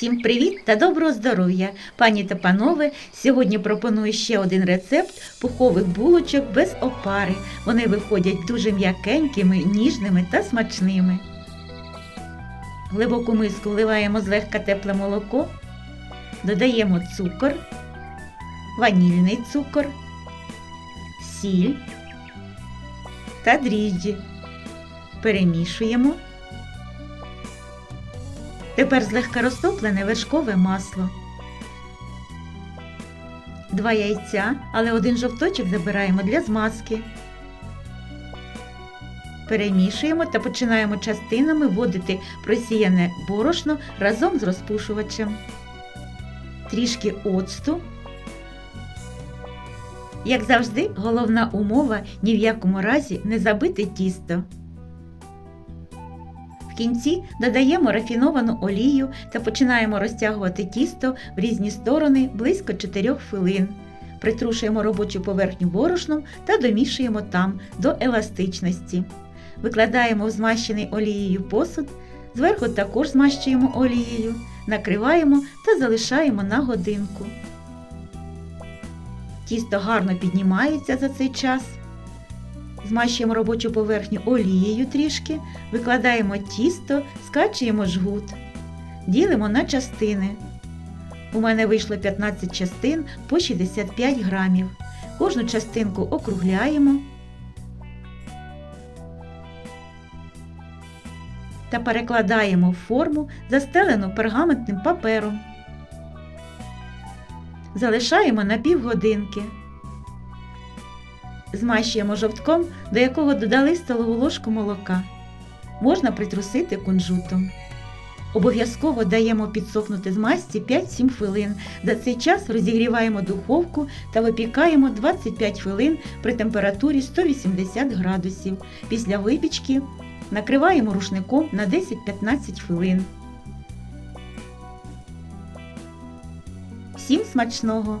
Всім привіт та доброго здоров'я! Пані та панове, сьогодні пропоную ще один рецепт пухових булочок без опари. Вони виходять дуже м'якенькими, ніжними та смачними. В глибоку миску вливаємо злегка тепле молоко, додаємо цукор, ванільний цукор, сіль та дріжджі. Перемішуємо. Тепер злегка розтоплене вершкове масло. Два яйця, але один жовточок забираємо для змазки. Перемішуємо та починаємо частинами вводити просіяне борошно разом з розпушувачем. Трішки оцту. Як завжди, головна умова ні в якому разі не забити тісто. В кінці додаємо рафіновану олію та починаємо розтягувати тісто в різні сторони близько 4 хвилин. Притрушуємо робочу поверхню борошном та домішуємо там до еластичності. Викладаємо в змащений олією посуд, зверху також змащуємо олією, накриваємо та залишаємо на годинку. Тісто гарно піднімається за цей час. Змащуємо робочу поверхню олією трішки, викладаємо тісто, скачуємо жгут, ділимо на частини. У мене вийшло 15 частин по 65 грамів. Кожну частинку округляємо та перекладаємо в форму, застелену пергаментним папером. Залишаємо на півгодинки. Змащуємо жовтком, до якого додали столову ложку молока. Можна притрусити кунжутом. Обов'язково даємо підсохнути змазці 5-7 хвилин. За цей час розігріваємо духовку та випікаємо 25 хвилин при температурі 180 градусів. Після випічки накриваємо рушником на 10-15 хвилин. Всім смачного!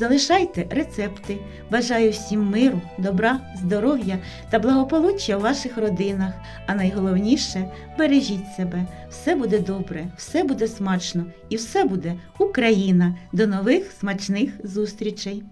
Залишайте рецепти. Бажаю всім миру, добра, здоров'я та благополуччя в ваших родинах. А найголовніше бережіть себе. Все буде добре, все буде смачно і все буде Україна. До нових смачних зустрічей!